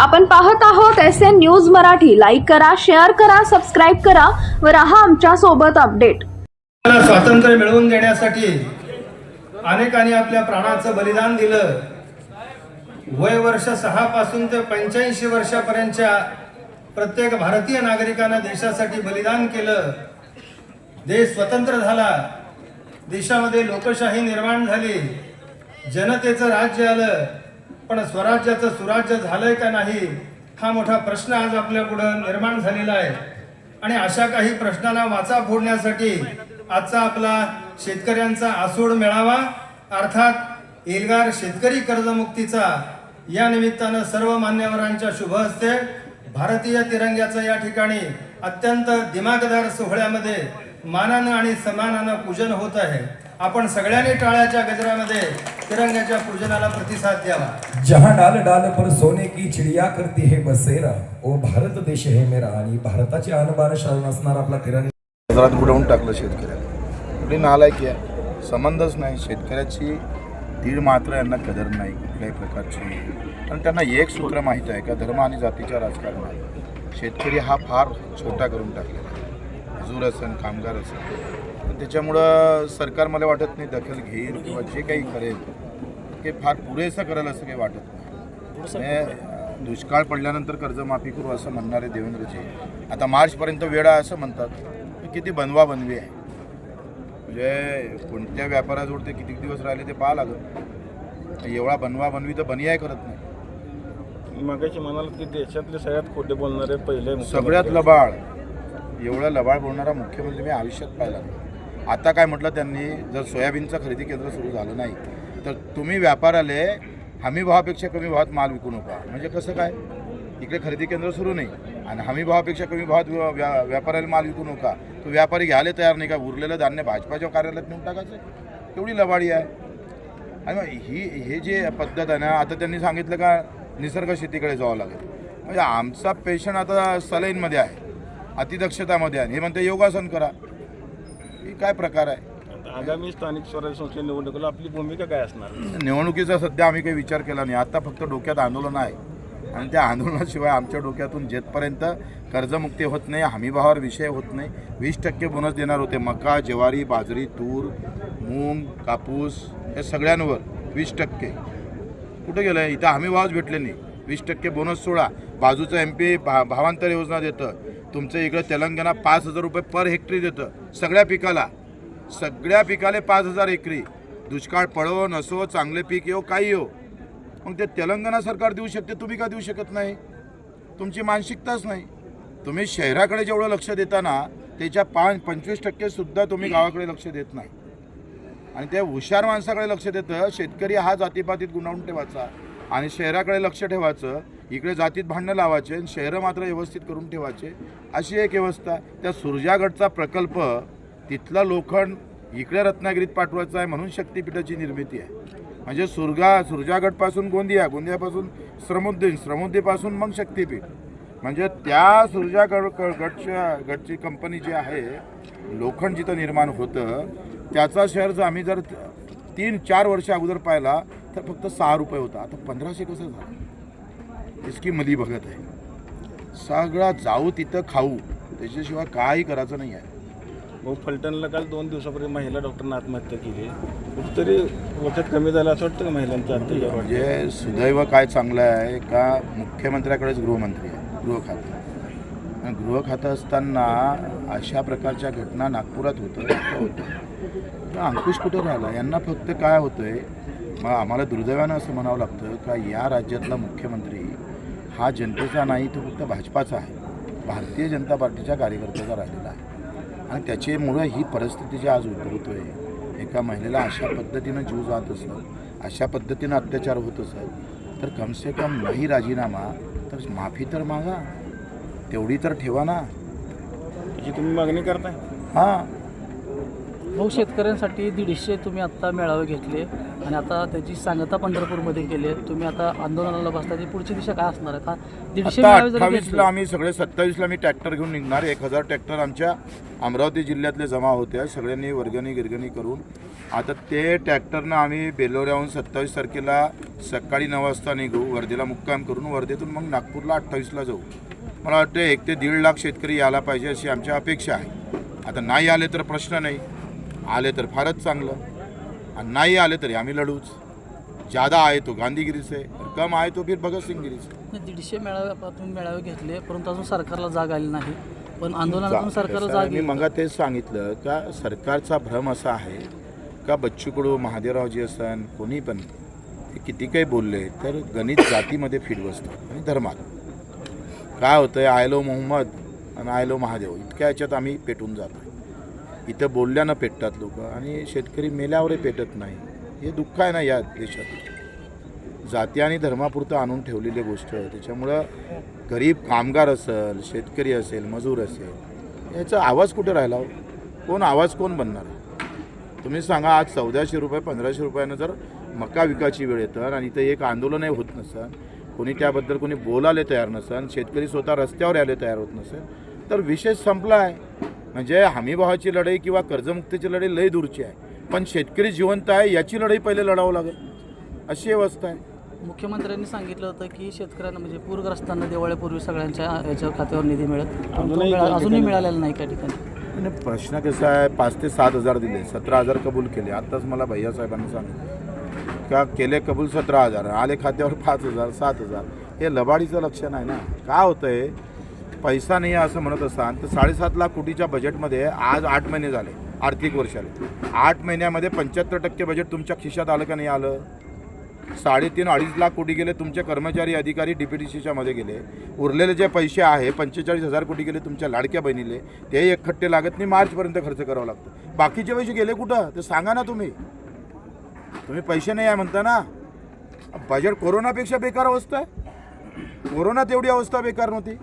आपण पाहत आहोत S N news Marathi. Like करा शेअर करा सबस्क्राईब करा व राहा आमच्यासोबत अपडेट स्वातंत्र्य मिळवून देण्यासाठी अनेकांनी आपल्या प्राणाचं बलिदान दिलं. वय वर्ष सहा पासून ते पंच्याऐंशी वर्षापर्यंतच्या प्रत्येक भारतीय नागरिकांना देशासाठी बलिदान केलं. देश स्वतंत्र झाला. देशामध्ये लोकशाही निर्माण झाली. जनतेचं राज्य आलं. पण स्वराज्याचं सुराज्य झालंय का नाही हा मोठा प्रश्न आज आपल्या पुढं निर्माण झालेला आहे. आणि अशा काही प्रश्नांना वाचा फोडण्यासाठी आजचा आपला शेतकऱ्यांचा आसूड मेळावा अर्थात एल्गार शेतकरी कर्जमुक्तीचा या निमित्तानं सर्व मान्यवरांच्या शुभ हस्ते भारतीय तिरंग्याचं या ठिकाणी अत्यंत दिमागदार सोहळ्यामध्ये मानानं आणि समानानं पूजन होत आहे. आपण सगळ्यांनी टाळ्याच्या गजरामध्ये तिरंग्याच्या पूजनाला प्रतिसाद द्यावा. जहां डाल डाल पर सोने की चिडिया करती है बसेरा ओ भारत देश है मेरा आणि भारताची आणबाण शान असणारा आपला तिरंगा. बाजारात बुडवून टाकलं शेतकऱ्याला. कुठली नालायकी आहे? संबंधच नाही. शेतकऱ्याची तीळ मात्र यांना कदर नाही कुठल्याही प्रकारची. आणि त्यांना एक सूत्र माहीत आहे का? धर्म आणि जातीच्या राजकारणात. शेतकरी हा फार छोटा करून टाकलेला आहे. मजूर असेल कामगार असेल त्याच्यामुळं सरकार मला वाटत नाही दखल घेईल किंवा जे काही करेल ते फार पुरेसं करेल असं काही वाटत नाही. म्हणजे, दुष्काळ पडल्यानंतर कर्जमाफी करू असं म्हणणारे देवेंद्रजी. आता मार्चपर्यंत वेळ आहे असं म्हणतात किती बनवा बनवी आहे. म्हणजे कोणत्या व्यापाराजवळ ते किती दिवस राहिले ते पाहा लागत एवढा बनवा बनवी तर बनियाय करत नाही. मगाशी म्हणाल की देशातले सगळ्यात खोटे बोलणारे पहिले मुख्यमंत्री सगळ्यात लबाड एवढा लबाड बोलणारा मुख्यमंत्री मी आयुष्यात पाहिला नाही. आता काय म्हटलं त्यांनी जर सोयाबीनचं खरेदी केंद्र सुरू झालं नाही तर तुम्ही व्यापाराले हमी भावापेक्षा कमी भावात माल विकू नका. म्हणजे कसं काय? इकडे खरेदी केंद्र सुरू नाही आणि हमी भावापेक्षा कमी भावात व्या- व्यापाऱ्याला माल विकू नका. तो व्यापारी घ्यायला तयार नाही का? उरलेलं धान्य भाजपाच्या कार्यालयात नेऊन टाकायचं? एवढी लबाडी आहे. आणि मग ही हे जे पद्धत आहे ना आता त्यांनी सांगितलं का निसर्ग शेतीकडे जावं लागेल. म्हणजे आमचा पेशंट आता सलाईनमध्ये आहे अतिदक्षतामध्ये आहे. हे म्हणते योगासन करा. ही काय प्रकार आहे? आगामी स्थानिक स्वराज्य संस्थेच्या निवडणुकीला आपली भूमिका काय असणार? निवडणुकीचा सध्या आम्ही काही विचार केला नाही. आता फक्त डोक्यात आंदोलन आहे. आणि त्या आंदोलनाशिवाय आमच्या डोक्यातून जेथपर्यंत कर्जमुक्ती होत नाही हमीभावावर विषय होत नाही वीस टक्के बोनस देणार होते. मका ज्वारी बाजरी तूर मूग कापूस या सगळ्यांवर वीस टक्के. कुठं गेलं आहे इथं हमीभावच भेटले नाही. वीस टक्के बोनस सोडा. बाजूचं एम पी भा भावांतर योजना देतं. तुमचं इकडं तेलंगणा पाच हजार रुपये पर हेक्टरी देतं. सगळ्या पिकाला. सगळ्या पिकाले पाच हजार एकरी. दुष्काळ पळो नसो चांगले पीक येऊ काही येऊ मग ते तेलंगणा सरकार देऊ शकते तुम्ही का देऊ शकत नाही? तुमची मानसिकताच नाही. तुम्ही शहराकडे जेवढं लक्ष देता ना त्याच्या पाच पंचवीस टक्केसुद्धा तुम्ही गावाकडे लक्ष देत नाही. आणि त्या हुशार माणसाकडे लक्ष देतं शेतकरी हा जातीपातीत गुणावून ठेवायचा. आणि शहराकडे लक्ष ठेवायचं इकडे जातीत भांडणं लावायचे आणि शहरं मात्र व्यवस्थित करून ठेवायचे अशी एक व्यवस्था. त्या सुरजागडचा प्रकल्प तिथला लोखंड इकडे रत्नागिरीत पाठवायचा आहे म्हणून शक्तीपीठाची निर्मिती आहे. म्हणजे सुरगा सुरजागडपासून गोंदिया गोंदियापासून श्रमोद्दीन श्रमोद्दीपासून मग शक्तीपीठ. म्हणजे त्या सुरजागड गडच्या गडची कंपनी जी आहे लोखंड जिथं निर्माण होतं त्याचा शेअर जर आम्ही जर तीन चार वर्ष अगोदर पाहिला तर फक्त सहा रुपये होता. आता पंधराशे कसं झालं? इसकी मली बघत आहे. सगळा जाऊ तिथं खाऊ. त्याच्याशिवाय काही करायचं नाही आहे. भाऊ फलटणला काल दोन दिवसापूर्वी महिला डॉक्टरनं आत्महत्या केली. कुठेतरी वखत कमी झालं असं वाटतं का महिलांचं आत्महत्या म्हणजे सुदैव काय चांगलं आहे का मुख्यमंत्र्याकडेच गृहमंत्री आहे गृह खातं. आणि गृह खातं असताना अशा प्रकारच्या घटना नागपुरात होतं होतं. अंकुश कुठं राहिला यांना फक्त काय होतं आहे मग आम्हाला दुर्दैवानं असं म्हणावं लागतं का या राज्यातला मुख्यमंत्री हा जनतेचा नाही तो फक्त भाजपाचा आहे. भारतीय जनता पार्टीच्या कार्यकर्त्याचा राहिलेला आहे. आणि त्याच्यामुळं ही परिस्थिती जी आज उद्भवतो आहे एका महिलेला अशा पद्धतीनं जीव जात असेल अशा पद्धतीनं अत्याचार होत असेल तर कमसे कम नाही राजीनामा तर माफी तर मागा. तेवढी तर ठेवा ना. त्याची तुम्ही मागणी करताय? हां. भाऊ शेतकऱ्यांसाठी दीडशे तुम्ही आत्ता मेळावे घेतले आणि आता त्याची सांगता पंढरपूरमध्ये केली. आहे तुम्ही आता आंदोलनाला बसता ती पुढची दिशा काय असणार आहे? का दीडशे अठ्ठावीसला आम्ही सगळे सत्तावीसला मी ट्रॅक्टर घेऊन निघणार एक हजार ट्रॅक्टर आमच्या अमरावती जिल्ह्यातले जमा होते सगळ्यांनी वर्गणी गिरगणी करून. आता ते ट्रॅक्टरनं आम्ही बेलोऱ्याहून सत्तावीस तारखेला सकाळी नऊ वाजता निघू वर्धेला मुक्काम करून वर्धेतून मग नागपूरला अठ्ठावीसला जाऊ. मला वाटतं एक ते दीड लाख शेतकरी यायला पाहिजे अशी आमची अपेक्षा आहे. आता नाही आले तर प्रश्न नाही. आले तर फारच चांगलं. आणि नाही आले तरी आम्ही लढूच. ज्यादा आहे तो गांधीगिरी से और कम आहे तो फिर भगतसिंगगिरी से नाही, दीडशे मेळावे आता तुम्ही मेळावे घेतले परंतु अजून सरकारला जाग आली नाही. पण आंदोलनातून सरकारला जाग मी. मगा तेच सांगितलं का सरकारचा भ्रम असा आहे का बच्चू कडू महादेवरावजी असन कोणी पण ते किती काही बोलले तर गणित जातीमध्ये फिट बसतं आणि धर्मात. काय होतंय आयलो मोहम्मद आणि आयलो महादेव इतक्या ह्याच्यात आम्ही पेटून जातो इथं बोलल्यानं पेटतात लोक आणि शेतकरी मेल्यावरही पेटत नाही. हे दुःख आहे ना या देशात. जाती आणि धर्मापुरतं आणून ठेवलेली गोष्ट. आहे त्याच्यामुळं गरीब कामगार असेल शेतकरी असेल मजूर असेल याचा आवाज कुठे राहिला हो? कोण आवाज कोण बनणार? आहे तुम्ही सांगा आज चौदाशे रुपये पंधराशे रुपयानं जर मका विकायची वेळ येतं आणि इथं एक आंदोलनही होत नसेल कोणी त्याबद्दल कोणी बोलायला तयार नसेल शेतकरी स्वतः रस्त्यावर यायला तयार होत नसेल तर विषय संपला आहे म्हणजे हमीभावाची लढाई किंवा कर्जमुक्तीची लढाई लई दूरची आहे. पण शेतकरी जिवंत आहे याची लढाई पहिले लढावं लागेल. अशी अवस्था आहे. मुख्यमंत्र्यांनी सांगितलं होतं की शेतकऱ्यांना म्हणजे पूरग्रस्तांना दिवाळीपूर्वी सगळ्यांच्या याच्या खात्यावर निधी मिळत अजूनही मिळालेला नाही काही ठिकाणी. आणि प्रश्न कसा आहे पाच ते सात हजार दिले सतरा हजार कबूल केले. आत्ताच मला भैया साहेबांनी सांगितलं का केले कबूल सतरा हजार आले खात्यावर पाच हजार सात हजार. हे लबाडीचं लक्षण आहे ना. काय होतंय? पैसा नाही आहे असं म्हणत असाल तर साडेसात लाख कोटीच्या बजेटमध्ये आज आठ महिने झाले आर्थिक वर्षाला. आठ महिन्यामध्ये पंच्याहत्तर टक्के बजेट तुमच्या खिशात आलं का नाही आलं? साडेतीन अडीच लाख कोटी गेले तुमचे कर्मचारी अधिकारी डीपीडीसीच्या सीच्यामध्ये गेले. उरलेले जे पैसे आहे पंचेचाळीस हजार कोटी गेले तुमच्या लाडक्या बहिणीले. ते एक खट्टे लागत नाही मार्चपर्यंत खर्च करावं लागतं. बाकीचे पैसे गेले कुठं? ते सांगा ना तुम्ही. तुम्ही पैसे नाही आहे म्हणता ना. बजेट कोरोनापेक्षा बेकार अवस्था आहे. कोरोनात एवढी अवस्था बेकार नव्हती.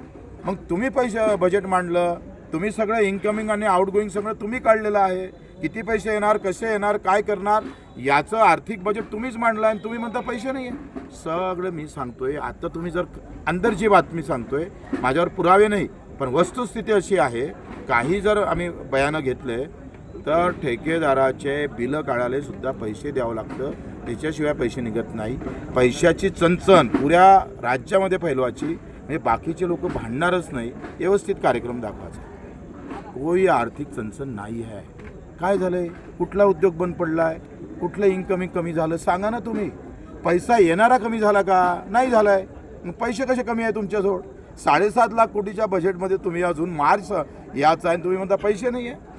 मग तुम्ही पैसे बजेट मांडलं तुम्ही सगळं इन्कमिंग आणि आउटगोईंग सगळं तुम्ही काढलेलं आहे. किती पैसे येणार कसे येणार काय करणार याचं आर्थिक बजेट तुम्हीच मांडलं आणि तुम्ही म्हणता पैसे नाही आहे सगळं मी सांगतोय. आता तुम्ही जर अंदरची बातमी सांगतोय माझ्यावर पुरावे नाही पण वस्तुस्थिती अशी आहे काही जर आम्ही बयानं घेतले तर ठेकेदाराचे बिलं काढायला सुद्धा पैसे द्यावं लागतं. त्याच्याशिवाय पैसे निघत नाही. पैशाची चणचण पुऱ्या राज्यामध्ये फैलवायची. म्हणजे बाकीचे लोक भांडणारच नाही. व्यवस्थित कार्यक्रम दाखवायचा कोई आर्थिक चणचण नाही आहे. काय झालं आहे कुठला उद्योग बंद पडला आहे कुठलं इन्कमिंग कमी झालं? सांगा ना तुम्ही. पैसा येणारा कमी झाला का? नाही झाला आहे मग पैसे कसे कमी आहे तुमच्याजवळ? साडेसात लाख कोटीच्या बजेटमध्ये तुम्ही अजून मार्च याचा आहे आणि तुम्ही म्हणता पैसे नाही आहे